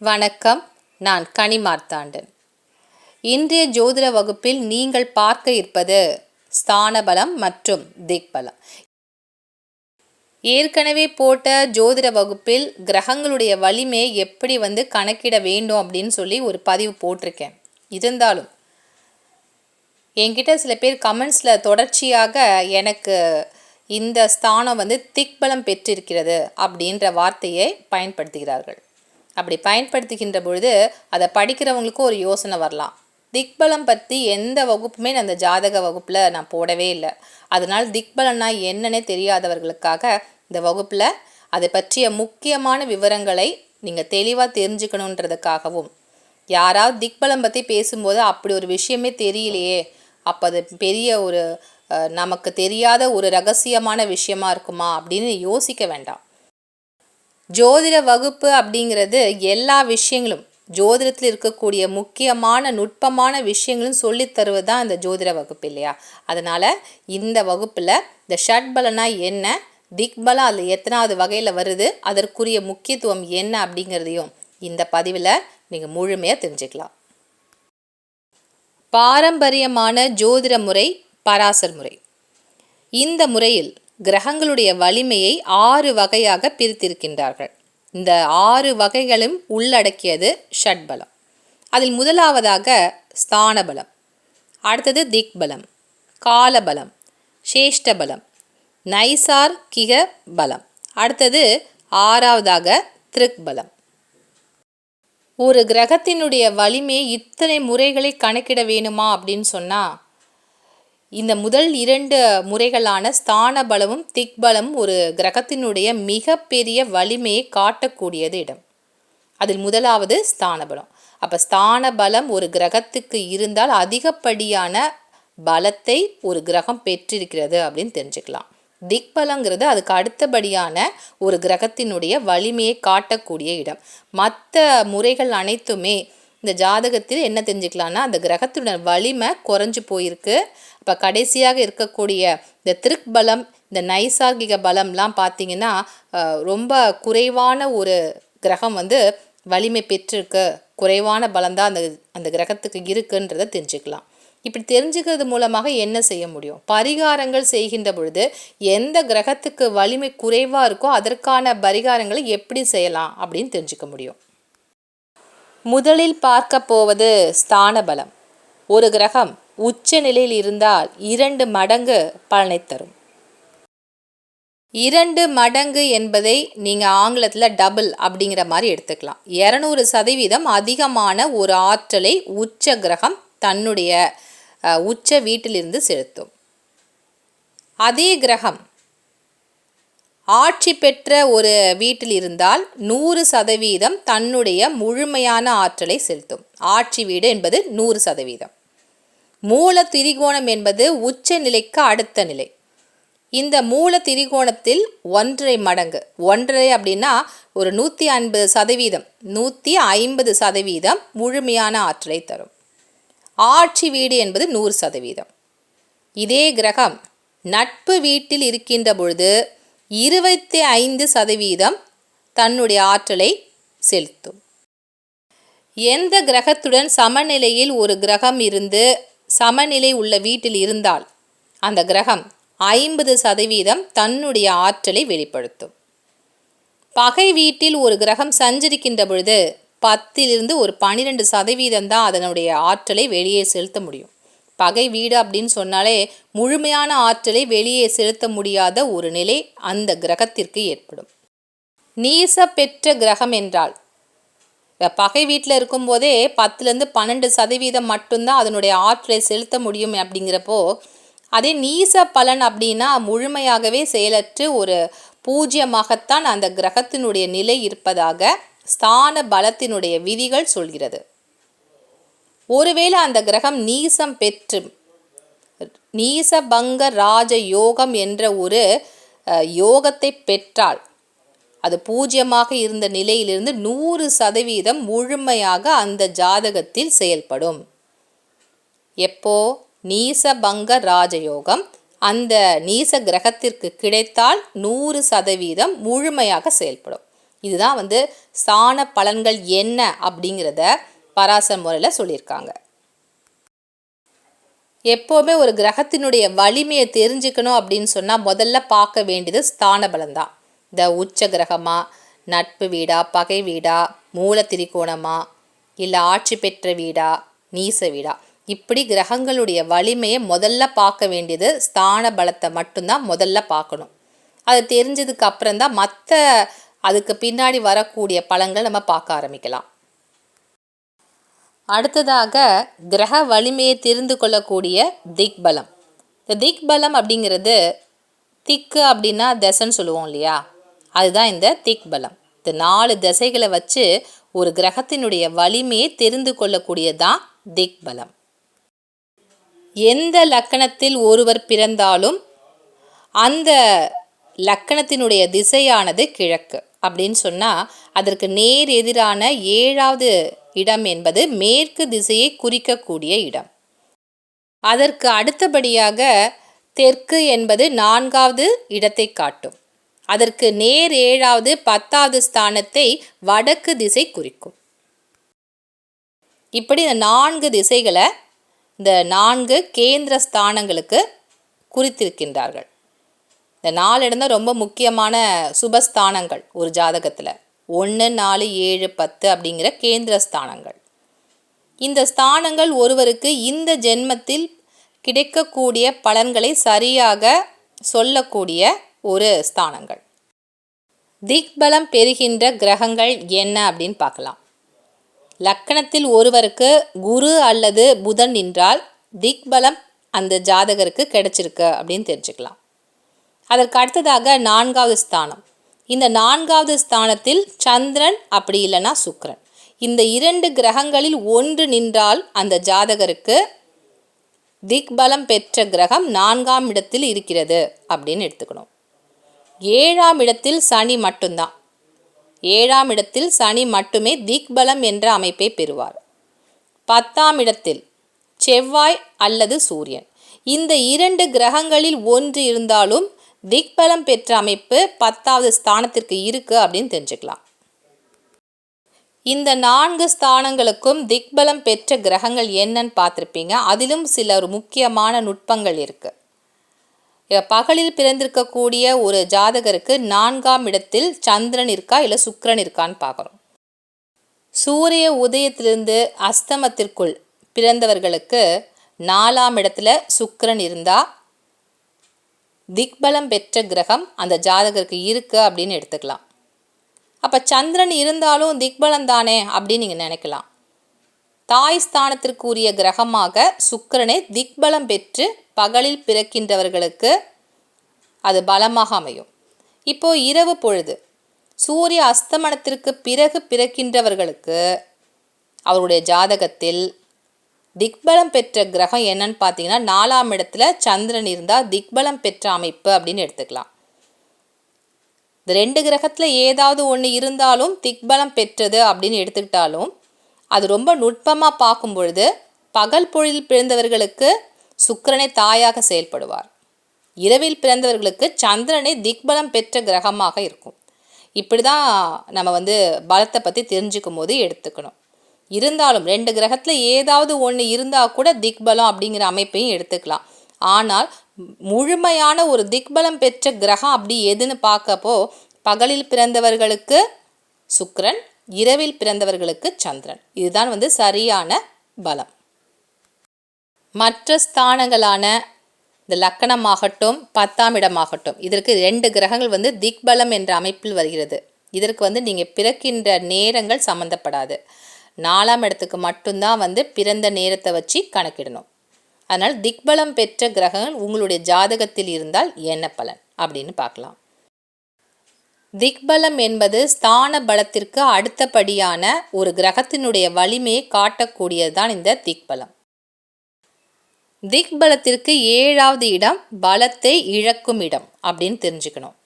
வணக்கம். நான் கனிமார்த்தாண்டன். இன்றைய ஜோதிட வகுப்பில் நீங்கள் பார்க்க இருப்பது ஸ்தான பலம் மற்றும் திக்பலம். ஏற்கனவே போட்ட ஜோதிட வகுப்பில் கிரகங்களுடைய வலிமையை எப்படி வந்து கணக்கிட வேண்டும் அப்படின்னு சொல்லி ஒரு பதிவு போட்டிருக்கேன். இருந்தாலும் என்கிட்ட சில பேர் கமெண்ட்ஸில் தொடர்ச்சியாக எனக்கு இந்த ஸ்தானம் வந்து திக்பலம் பெற்றிருக்கிறது அப்படின்ற வார்த்தையை பயன்படுத்துகிறார்கள். அப்படி பயன்படுத்துகின்ற பொழுது அதை படிக்கிறவங்களுக்கும் ஒரு யோசனை வரலாம். திக்பலம் பற்றி எந்த வகுப்புமே நான் அந்த ஜாதக வகுப்பில் நான் போடவே இல்லை. அதனால் திக்பலம்னா என்னன்னே தெரியாதவர்களுக்காக இந்த வகுப்பில் அதை பற்றிய முக்கியமான விவரங்களை நீங்கள் தெளிவாக தெரிஞ்சுக்கணுன்றதுக்காகவும் யாராவது திக்பலம் பற்றி பேசும்போது அப்படி ஒரு விஷயமே தெரியலையே அப்போ அது பெரிய ஒரு நமக்கு தெரியாத ஒரு ரகசியமான விஷயமா இருக்குமா அப்படின்னு யோசிக்க வேண்டாம். ஜோதிட வகுப்பு அப்படிங்கிறது எல்லா விஷயங்களும் ஜோதிடத்தில் இருக்கக்கூடிய முக்கியமான நுட்பமான விஷயங்களும் சொல்லித் தருவது தான் இந்த ஜோதிட வகுப்பு இல்லையா? அதனால் இந்த வகுப்பில் இந்த ஷட்பலனா என்ன திக்பலம் அதில் எத்தனாவது வகையில் வருது அதற்குரிய முக்கியத்துவம் என்ன அப்படிங்கிறதையும் இந்த பதிவில் நீங்கள் முழுமையாக தெரிஞ்சுக்கலாம். பாரம்பரியமான ஜோதிட முறை பராசர் முறை. இந்த முறையில் கிரகங்களுடைய வலிமையை ஆறு வகையாக பிரித்திருக்கின்றார்கள். இந்த ஆறு வகைகளும் உள்ளடக்கியது ஷட்பலம். அதில் முதலாவதாக ஸ்தானபலம் அடுத்தது திக்பலம் காலபலம் சேஷ்டபலம் நைசார்கிக பலம் அடுத்தது ஆறாவதாக திருக்பலம். ஒரு கிரகத்தினுடைய வலிமையை இத்தனை முறைகளை கணக்கிட வேணுமா அப்படின்னு சொன்னால் இந்த முதல் இரண்டு முறைகளான ஸ்தான பலமும் திக் பலமும் ஒரு கிரகத்தினுடைய மிகப்பெரிய வலிமையை காட்டக்கூடியது இடம். அதில் முதலாவது ஸ்தான பலம் அப்போ ஸ்தான பலம் ஒரு கிரகத்துக்கு இருந்தால் அதிகப்படியான பலத்தை ஒரு கிரகம் பெற்றிருக்கிறது அப்படின்னு தெரிஞ்சுக்கலாம். திக் பலங்கிறது அதுக்கு அடுத்தபடியான ஒரு கிரகத்தினுடைய வலிமையை காட்டக்கூடிய இடம். மற்ற முறைகள் அனைத்துமே இந்த ஜாதகத்தில் என்ன தெரிஞ்சுக்கலாம்னா அந்த கிரகத்தினுடைய வலிமை குறைஞ்சு போயிருக்கு. இப்போ கடைசியாக இருக்கக்கூடிய இந்த திருக்பலம் இந்த நைசார்கிக பலம்லாம் பார்த்தீங்கன்னா ரொம்ப குறைவான ஒரு கிரகம் வந்து வலிமை பெற்றிருக்கு. குறைவான பலம்தான் அந்த அந்த கிரகத்துக்கு இருக்குன்றதை தெரிஞ்சுக்கலாம். இப்படி தெரிஞ்சுக்கிறது மூலமாக என்ன செய்ய முடியும்? பரிகாரங்கள் செய்கின்ற பொழுது எந்த கிரகத்துக்கு வலிமை குறைவாக இருக்கோ அதற்கான பரிகாரங்களை எப்படி செய்யலாம் அப்படின்னு தெரிஞ்சுக்க முடியும். முதலில் பார்க்க போவது ஸ்தானபலம். ஒரு கிரகம் உச்ச நிலையில் இருந்தால் இரண்டு மடங்கு பலனை தரும். இரண்டு மடங்கு என்பதை நீங்கள் ஆங்கிலத்தில் டபுள் அப்படிங்கிற மாதிரி எடுத்துக்கலாம். இரநூறு சதவீதம் அதிகமான ஒரு ஆற்றலை உச்ச கிரகம் தன்னுடைய உச்ச வீட்டிலிருந்து செலுத்தும். அதே கிரகம் ஆட்சி பெற்ற ஒரு வீட்டில் இருந்தால் நூறு சதவீதம் தன்னுடைய முழுமையான ஆற்றலை செலுத்தும். ஆட்சி வீடு என்பது நூறு சதவீதம். மூல திரிகோணம் என்பது உச்ச நிலைக்கு அடுத்த நிலை. இந்த மூல திரிகோணத்தில் ஒன்றரை மடங்கு. ஒன்றரை அப்படின்னா ஒரு நூற்றி ஐம்பது சதவீதம். நூற்றி ஐம்பது சதவீதம் முழுமையான ஆற்றலை தரும். ஆட்சி வீடு என்பது நூறு சதவீதம். இதே கிரகம் நட்பு வீட்டில் இருக்கின்ற பொழுது இருபத்தி ஐந்து சதவீதம் தன்னுடைய ஆற்றலை செலுத்தும். எந்த கிரகத்துடன் சமநிலையில் ஒரு கிரகம் இருந்து சமநிலை உள்ள வீட்டில் இருந்தால் அந்த கிரகம் ஐம்பது சதவீதம் தன்னுடைய ஆற்றலை வெளிப்படுத்தும். பகை வீட்டில் ஒரு கிரகம் சஞ்சரிக்கின்ற பொழுது பத்திலிருந்து ஒரு பனிரெண்டு சதவீதம் தான் அதனுடைய ஆற்றலை வெளியே செலுத்த முடியும். பகை வீடு அப்படின்னு சொன்னாலே முழுமையான ஆற்றலை வெளியே செலுத்த முடியாத ஒரு நிலை அந்த கிரகத்திற்கு ஏற்படும். நீச பெற்ற கிரகம் என்றால் பகை வீட்டில் இருக்கும்போதே பத்துலேருந்து பன்னெண்டு சதவீதம் மட்டும்தான் அதனுடைய ஆற்றலை செலுத்த முடியும் அப்படிங்கிறப்போ அதே நீச பலன் அப்படின்னா முழுமையாகவே செயலற்று ஒரு பூஜ்யமாகத்தான் அந்த கிரகத்தினுடைய நிலை இருப்பதாக ஸ்தான பலத்தினுடைய விதிகள் சொல்கிறது. ஒருவேளை அந்த கிரகம் நீசம் பெற்று நீசபங்க ராஜ யோகம் என்ற ஒரு யோகத்தை பெற்றால் அது பூஜ்யமாக இருந்த நிலையிலிருந்து நூறு சதவீதம் முழுமையாக அந்த ஜாதகத்தில் செயல்படும். எப்போ? நீசபங்க ராஜயோகம் அந்த நீச கிரகத்திற்கு கிடைத்தால் நூறு சதவீதம் முழுமையாக செயல்படும். இதுதான் வந்து ஸ்தான பலன்கள் என்ன அப்படிங்கிறத பராசர் முறையில் சொல்லியிருக்காங்க. எப்போவுமே ஒரு கிரகத்தினுடைய வலிமையை தெரிஞ்சுக்கணும் அப்படின்னு சொன்னால் முதல்ல பார்க்க வேண்டியது ஸ்தான பலம்தான் இந்த உச்ச கிரகமா நட்பு வீடா பகை வீடா மூல திரிகோணமா இல்லை ஆட்சி பெற்ற வீடா நீச வீடா. இப்படி கிரகங்களுடைய வலிமையை முதல்ல பார்க்க வேண்டியது ஸ்தான பலத்தை மட்டும்தான் முதல்ல பார்க்கணும். அது தெரிஞ்சதுக்கு அப்புறம்தான் மற்ற அதுக்கு பின்னாடி வரக்கூடிய பலங்கள் நம்ம பார்க்க ஆரம்பிக்கலாம். அடுத்ததாக கிரக வலிமையை தெரிந்து கொள்ளக்கூடிய திக்பலம். இந்த திக்பலம் அப்படிங்கிறது திக்கு அப்படின்னா தசைன்னு சொல்லுவோம் இல்லையா? அதுதான் இந்த திக்பலம். இந்த நாலு தசைகளை வச்சு ஒரு கிரகத்தினுடைய வலிமையை தெரிந்து கொள்ளக்கூடியதான் திக்பலம். எந்த லக்கணத்தில் ஒருவர் பிறந்தாலும் அந்த லக்கணத்தினுடைய திசையானது கிழக்கு அப்படின்னு சொன்னால் அதற்கு நேர் எதிரான ஏழாவது இடம் என்பது மேற்கு திசையை குறிக்கக்கூடிய இடம். அதற்கு அடுத்தபடியாக தெற்கு என்பது நான்காவது இடத்தை காட்டும். அதற்கு நேர் ஏழாவது பத்தாவது ஸ்தானத்தை வடக்கு திசை குறிக்கும். இப்படி இந்த நான்கு திசைகளை இந்த நான்கு கேந்திர ஸ்தானங்களுக்கு குறித்திருக்கின்றார்கள். இந்த நாலு இடம் தான் ரொம்ப முக்கியமான சுபஸ்தானங்கள் ஒரு ஜாதகத்தில். ஒன்று நாலு ஏழு பத்து அப்படிங்கிற கேந்திர ஸ்தானங்கள். இந்த ஸ்தானங்கள் ஒருவருக்கு இந்த ஜென்மத்தில் கிடைக்கக்கூடிய பலன்களை சரியாக சொல்லக்கூடிய ஒரு ஸ்தானங்கள். திக்பலம் பெறுகின்ற கிரகங்கள் என்ன அப்படின்னு பார்க்கலாம். லக்கணத்தில் ஒருவருக்கு குரு அல்லது புதன் நின்றால் திக்பலம் அந்த ஜாதகருக்கு கிடைச்சிருக்கு அப்படின்னு தெரிஞ்சுக்கலாம். அதற்கு அடுத்ததாக நான்காவது ஸ்தானம். இந்த நான்காவது ஸ்தானத்தில் சந்திரன் அப்படி இல்லைன்னா சுக்கரன். இந்த இரண்டு கிரகங்களில் ஒன்று நின்றால் அந்த ஜாதகருக்கு திக்பலம் பெற்ற கிரகம் நான்காம் இடத்தில் இருக்கிறது அப்படின்னு எடுத்துக்கணும். ஏழாம் இடத்தில் சனி மட்டும்தான். ஏழாம் இடத்தில் சனி மட்டுமே திக்பலம் என்ற அமைப்பை பெறுவார். பத்தாம் இடத்தில் செவ்வாய் அல்லது சூரியன். இந்த இரண்டு கிரகங்களில் ஒன்று இருந்தாலும் திக்பலம் பெற்ற அமைப்பு பத்தாவது ஸ்தானத்திற்கு இருக்கு அப்படின்னு தெரிஞ்சுக்கலாம். இந்த நான்கு ஸ்தானங்களுக்கும் திக்பலம் பெற்ற கிரகங்கள் என்னன்னு பார்த்துருப்பீங்க. அதிலும் சில ஒரு முக்கியமான நுட்பங்கள் இருக்குது பகலில் பிறந்திருக்கக்கூடிய ஒரு ஜாதகருக்கு நான்காம் இடத்தில் சந்திரன் இருக்கா இல்லை சுக்கரன் இருக்கான்னு பார்க்குறோம். சூரிய உதயத்திலிருந்து அஸ்தமத்திற்குள் பிறந்தவர்களுக்கு நாலாம் இடத்துல சுக்கரன் இருந்தால் திக்பலம் பெற்ற கிரகம் அந்த ஜாதகருக்கு இருக்குது அப்படின்னு எடுத்துக்கலாம். அப்போ சந்திரன் இருந்தாலும் திக்பலம் தானே அப்படின்னு நீங்கள் நினைக்கலாம். தாய் ஸ்தானத்திற்குரிய கிரகமாக சுக்கரனை திக்பலம் பெற்று பகலில் பிறக்கின்றவர்களுக்கு அது பலமாக அமையும். இப்போ இரவு பொழுது சூரிய அஸ்தமனத்திற்கு பிறகு பிறக்கின்றவர்களுக்கு அவருடைய ஜாதகத்தில் திக்பலம் பெற்ற கிரகம் என்னன்னு பார்த்தீங்கன்னா நாலாம் இடத்துல சந்திரன் இருந்தால் திக்பலம் பெற்ற அமைப்பு அப்படின்னு எடுத்துக்கலாம். இந்த ரெண்டு கிரகத்தில் ஏதாவது ஒன்று இருந்தாலும் திக்பலம் பெற்றது அப்படின்னு எடுத்துக்கிட்டாலும் அது ரொம்ப நுட்பமாக பார்க்கும் பொழுது பகல் பொழுதில் பிறந்தவர்களுக்கு சுக்கரனை தாயாக செயல்படுவார். இரவில் பிறந்தவர்களுக்கு சந்திரனை திக்பலம் பெற்ற கிரகமாக இருக்கும். இப்படி தான் நம்ம வந்து பலத்தை பற்றி தெரிஞ்சுக்கும் போது எடுத்துக்கணும். இருந்தாலும் ரெண்டு கிரகத்தில் ஏதாவது ஒன்று இருந்தால் கூட திக்பலம் அப்படிங்கிற அமைப்பையும் எடுத்துக்கலாம். ஆனால் முழுமையான ஒரு திக்பலம் பெற்ற கிரகம் அப்படி எதுன்னு பார்க்கப்போ பகலில் பிறந்தவர்களுக்கு சுக்கரன் இரவில் பிறந்தவர்களுக்கு சந்திரன். இதுதான் வந்து சரியான பலம். மற்ற ஸ்தானங்களான இந்த லக்கணமாகட்டும் பத்தாம் இடமாகட்டும் இதற்கு ரெண்டு கிரகங்கள் வந்து திக்பலம் என்ற அமைப்பில் வருகிறது. இதற்கு வந்து நீங்கள் பிறக்கின்ற நேரங்கள் சம்மந்தப்படாது நாலாம் இடத்துக்கு மட்டும்தான் வந்து பிறந்த நேரத்தை வச்சு கணக்கிடணும். அதனால் திக்பலம் பெற்ற கிரகங்கள் உங்களுடைய ஜாதகத்தில் இருந்தால் என்ன பலன்? அப்படின்னு பார்க்கலாம். திக்பலம் என்பது ஸ்தான பலத்திற்கு அடுத்தபடியான ஒரு கிரகத்தினுடைய வலிமையை காட்டக்கூடியதுதான் இந்த திக்பலம். திக்பலத்திற்கு ஏழாவது இடம் பலத்தை இழக்கும் இடம் அப்படின்னு தெரிஞ்சுக்கணும்.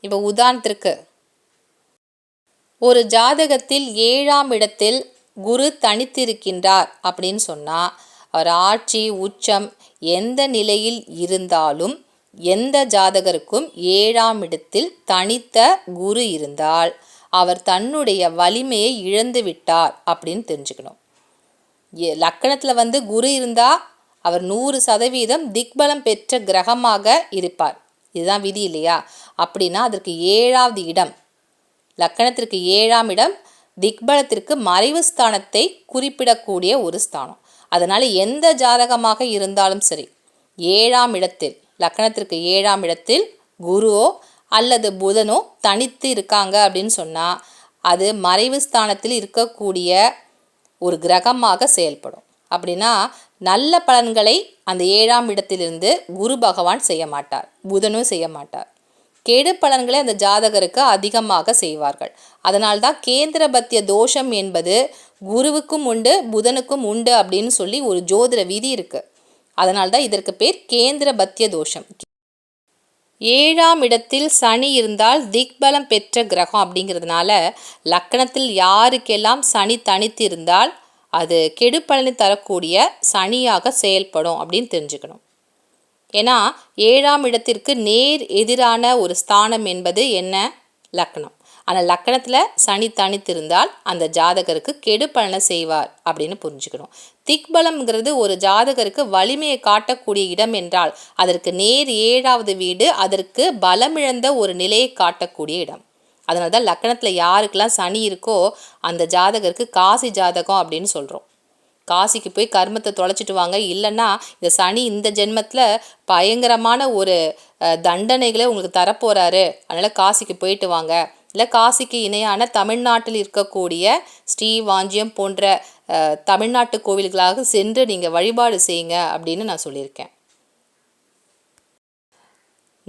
இப்போ உதாரணத்திற்கு ஒரு ஜாதகத்தில் ஏழாம் இடத்தில் குரு தனித்திருக்கின்றார் அப்படின்னு சொன்னால் அவர் ஆட்சி உச்சம் எந்த நிலையில் இருந்தாலும் எந்த ஜாதகருக்கும் ஏழாம் இடத்தில் தனித்த குரு இருந்தால் அவர் தன்னுடைய வலிமையை இழந்து விட்டார் அப்படின்னு தெரிஞ்சுக்கணும். லக்கணத்தில் வந்து குரு இருந்தால் அவர் நூறு சதவீதம் திக்பலம் பெற்ற கிரகமாக இருப்பார். இதுதான் விதி இல்லையா? அப்படின்னா அதற்கு ஏழாவது இடம் லக்கணத்திற்கு ஏழாம் இடம் திக்பலத்திற்கு மறைவு ஸ்தானத்தை குறிப்பிடக்கூடிய ஒரு ஸ்தானம். அதனால் எந்த ஜாதகமாக இருந்தாலும் சரி ஏழாம் இடத்தில் லக்கணத்திற்கு ஏழாம் இடத்தில் குருவோ அல்லது புதனோ தனித்து இருக்காங்க அப்படின்னு சொன்னால் அது மறைவு ஸ்தானத்தில் இருக்கக்கூடிய ஒரு கிரகமாக செயல்படும். அப்படின்னா நல்ல பலன்களை அந்த ஏழாம் இடத்திலிருந்து குரு பகவான் செய்ய மாட்டார் புதனும் செய்ய மாட்டார். கெடு பலன்களை அந்த ஜாதகருக்கு அதிகமாக செய்வார்கள். அதனால்தான் கேந்திரபத்திய தோஷம் என்பது குருவுக்கும் உண்டு புதனுக்கும் உண்டு அப்படின்னு சொல்லி ஒரு ஜோதிட விதி இருக்குது அதனால்தான் இதற்கு பேர் கேந்திர பத்திய தோஷம். ஏழாம் இடத்தில் சனி இருந்தால் திக்பலம் பெற்ற கிரகம் அப்படிங்கிறதுனால லக்கணத்தில் யாருக்கெல்லாம் சனி தனித்து இருந்தால் அது கெடுப்பலனை தரக்கூடிய சனியாக செயல்படும் அப்படின்னு தெரிஞ்சுக்கணும். ஏன்னா ஏழாம் இடத்திற்கு நேர் எதிரான ஒரு ஸ்தானம் என்பது என்ன? லக்னம் ஆனால் லக்கணத்தில் சனி தனித்திருந்தால் அந்த ஜாதகருக்கு கெடு பலனை செய்வார் அப்படின்னு புரிஞ்சுக்கணும். திக்பலம்ங்கிறது ஒரு ஜாதகருக்கு வலிமையை காட்டக்கூடிய இடம் என்றால் அதற்கு நேர் ஏழாவது வீடு அதற்கு பலமிழந்த ஒரு நிலையை காட்டக்கூடிய இடம். அதனால தான் லக்கணத்தில் யாருக்கெல்லாம் சனி இருக்கோ அந்த ஜாதகருக்கு காசி ஜாதகம் அப்படின்னு சொல்கிறோம் காசிக்கு போய் கர்மத்தை தொலைச்சிட்டு வாங்க. இல்லைன்னா இந்த சனி இந்த ஜென்மத்தில் பயங்கரமான ஒரு தண்டனைகளை உங்களுக்கு தரப்போகிறாரு அதனால் காசிக்கு போயிட்டு வாங்க. இல்லை காசிக்கு இணையான தமிழ்நாட்டில் இருக்கக்கூடிய ஸ்ரீவாஞ்சியம் போன்ற தமிழ்நாட்டு கோவில்களாக சென்று நீங்கள் வழிபாடு செய்யுங்க அப்படின்னு நான் சொல்லியிருக்கேன்.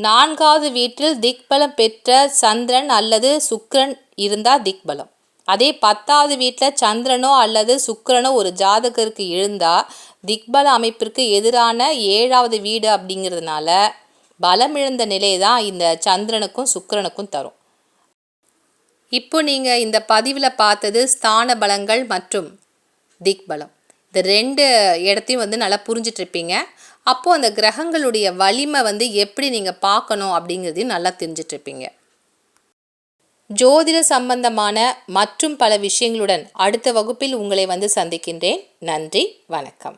நான்காவது வீட்டில் திக்பலம் பெற்ற சந்திரன் அல்லது சுக்ரன் இருந்தால் திக்பலம். அதே பத்தாவது வீட்டில் சந்திரனோ அல்லது சுக்கரனோ ஒரு ஜாதகருக்கு எழுந்தால் திக்பல அமைப்பிற்கு எதிரான ஏழாவது வீடு அப்படிங்கிறதுனால பலமிழந்த நிலை தான் இந்த சந்திரனுக்கும் சுக்கரனுக்கும் தரும். இப்போ நீங்கள் இந்த பதிவில் பார்த்தது ஸ்தான பலங்கள் மற்றும் திக்பலம் இந்த ரெண்டு இடத்தையும் வந்து நல்லா புரிஞ்சிட்ருப்பீங்க அப்போது அந்த கிரகங்களுடைய வலிமை வந்து எப்படி நீங்கள் பார்க்கணும் அப்படிங்கிறதையும் நல்லா தெரிஞ்சிட்ருப்பீங்க ஜோதிட சம்பந்தமான மற்றும் பல விஷயங்களுடன் அடுத்த வகுப்பில் உங்களை வந்து சந்திக்கின்றேன். நன்றி வணக்கம்.